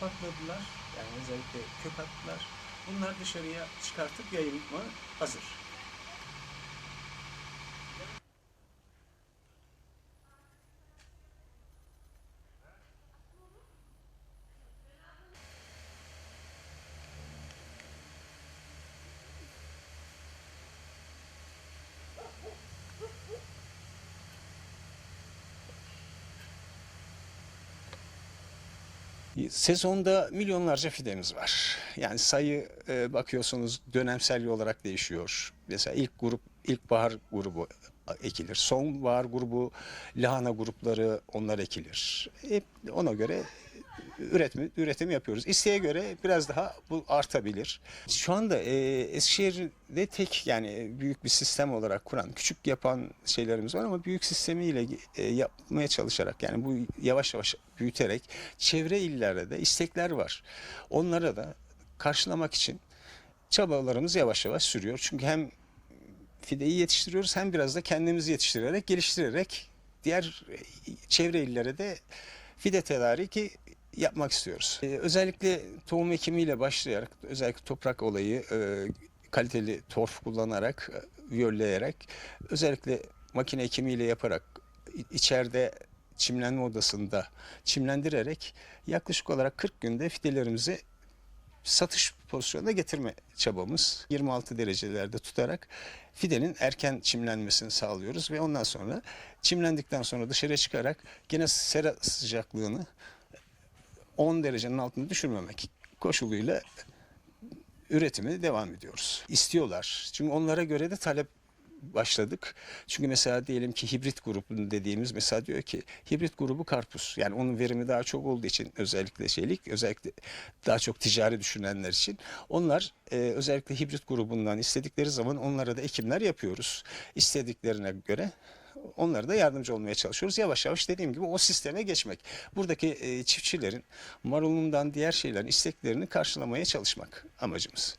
patladılar. Yani özellikle kök attılar. Bunlar dışarıya çıkartıp yayılma hazır. Sezonda milyonlarca fidemiz var. Yani sayı e, bakıyorsunuz dönemsel olarak değişiyor. Mesela ilk grup ilkbahar grubu ekilir. Sonbahar grubu lahana grupları onlar ekilir. Hep ona göre üretim üretim yapıyoruz. İsteğe göre biraz daha bu artabilir. Şu anda e, Eskişehir'de tek yani büyük bir sistem olarak kuran, küçük yapan şeylerimiz var ama büyük sistemiyle e, yapmaya çalışarak yani bu yavaş yavaş büyüterek çevre illerde de istekler var. Onlara da karşılamak için çabalarımız yavaş yavaş sürüyor. Çünkü hem fideyi yetiştiriyoruz hem biraz da kendimizi yetiştirerek, geliştirerek diğer e, çevre illere de fide tedariki yapmak istiyoruz. Ee, özellikle tohum ekimiyle başlayarak, özellikle toprak olayı e, kaliteli torf kullanarak, e, viyolleyerek, özellikle makine ekimiyle yaparak içeride çimlenme odasında çimlendirerek yaklaşık olarak 40 günde fidelerimizi satış pozisyonuna getirme çabamız 26 derecelerde tutarak fidenin erken çimlenmesini sağlıyoruz ve ondan sonra çimlendikten sonra dışarıya çıkarak gene sera sıcaklığını 10 derecenin altına düşürmemek koşuluyla üretimi devam ediyoruz. İstiyorlar. Çünkü onlara göre de talep başladık. Çünkü mesela diyelim ki hibrit grubu dediğimiz mesela diyor ki hibrit grubu karpuz. Yani onun verimi daha çok olduğu için özellikle şeylik özellikle daha çok ticari düşünenler için onlar e, özellikle hibrit grubundan istedikleri zaman onlara da ekimler yapıyoruz. İstediklerine göre onlara da yardımcı olmaya çalışıyoruz. Yavaş yavaş dediğim gibi o sisteme geçmek. Buradaki e, çiftçilerin marulundan diğer şeylerin isteklerini karşılamaya çalışmak amacımız.